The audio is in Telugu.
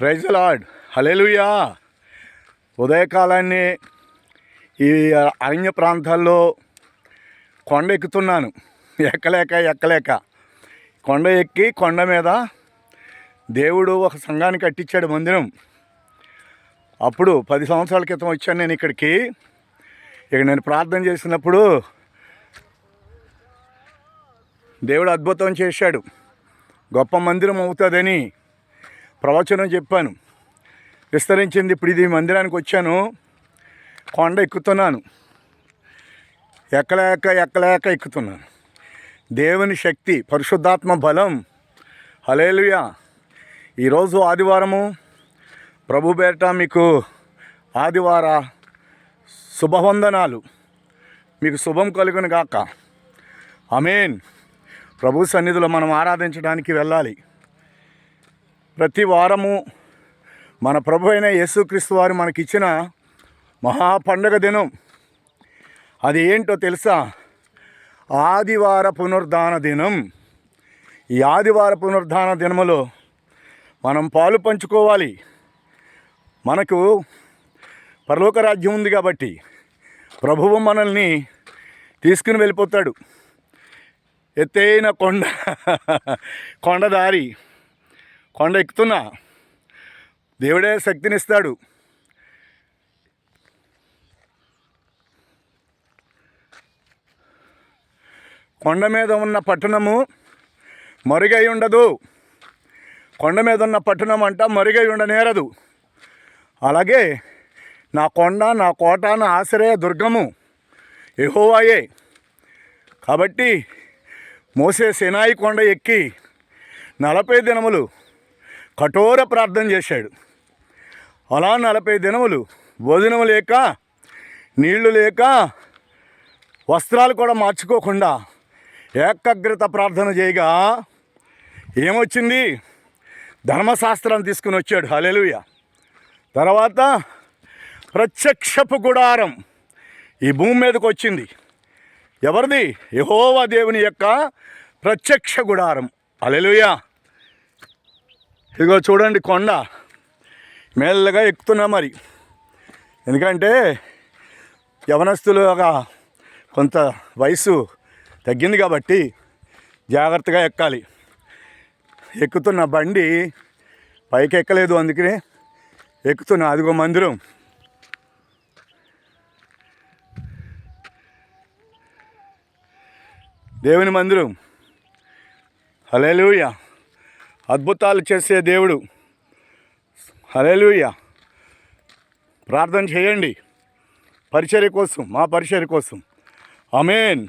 ప్రైజ్ లాడ్ హలేలుయా ఉదయకాలాన్ని ఈ అరణ్య ప్రాంతాల్లో కొండ ఎక్కుతున్నాను. ఎక్కలేక ఎక్కలేక. కొండ ఎక్కి కొండ మీద దేవుడు ఒక సంఘాన్ని కట్టించాడు మందిరం. అప్పుడు పది సంవత్సరాల క్రితం వచ్చాను నేను ఇక్కడికి. ఇక నేను ప్రార్థన చేసినప్పుడు దేవుడు అద్భుతం చేశాడు. గొప్ప మందిరం అవుతుందని ప్రవచనం చెప్పాను. విస్తరించింది ఇప్పుడు ఇది మందిరానికి వచ్చాను. కొండ ఎక్కుతున్నాను. ఎక్కలేక ఎక్కలేక ఎక్కుతున్నాను. దేవుని శక్తి పరిశుద్ధాత్మ బలం. హలేలుయా ఈరోజు ఆదివారము. ప్రభు బేట మీకు ఆదివార శుభవందనాలు. మీకు శుభం కలుగును గాక. అమేన్ ప్రభు సన్నిధిలో మనం ఆరాధించడానికి వెళ్ళాలి. ప్రతి వారము మన ప్రభు అయిన యేసుక్రీస్తు వారు మనకిచ్చిన మహా పండగ దినం. అది ఏంటో తెలుసా? ఆదివార పునరుద్ధాన దినం. ఈ ఆదివార పునరుద్ధాన దినములో మనం పాలు పంచుకోవాలి. మనకు పరలోక రాజ్యం ఉంది కాబట్టి ప్రభువు మనల్ని తీసుకుని వెళ్ళిపోతాడు. ఎత్తైన కొండ కొండదారి. కొండ ఎక్కుతున్నా. దేవుడే శక్తినిస్తాడు. కొండ మీద ఉన్న పట్టణము మరుగై ఉండదు. కొండ మీద ఉన్న పట్టణం అంట మరుగై ఉండనేరదు. అలాగే నా కొండ నా కోట నా ఆశ్రయ దుర్గము ఎహోవాయే కాబట్టి మోసే సినాయి కొండ ఎక్కి నలభై దినములు కఠోర ప్రార్థన చేశాడు. అలా నలభై దినములు భోజనం లేక నీళ్ళు లేక వస్త్రాలు కూడా మార్చుకోకుండా ఏకాగ్రత ప్రార్థన చేయగా ఏమొచ్చింది? ధర్మశాస్త్రం తీసుకుని వచ్చాడు. హలెలుయ తర్వాత ప్రత్యక్షపు గుడారం ఈ భూమి మీదకు వచ్చింది. ఎవరిది? యహోవా దేవుని యొక్క ప్రత్యక్ష గుడారం. అలెలుయా ఇదిగో చూడండి కొండ. మెల్లగా ఎక్కుతున్నా మరి. ఎందుకంటే యవనస్తులుగా కొంత వయసు తగ్గింది కాబట్టి జాగ్రత్తగా ఎక్కాలి. ఎక్కుతున్న బండి పైకి ఎక్కలేదు అందుకనే ఎక్కుతున్నా. అదిగో మందిరం. దేవుని మందిరం. హలేలుయ అద్భుతాలు చేసే దేవుడు. హలేలుయ్య ప్రార్థన చేయండి. పరిచర్య కోసం మా పరిచర్య కోసం. అమేన్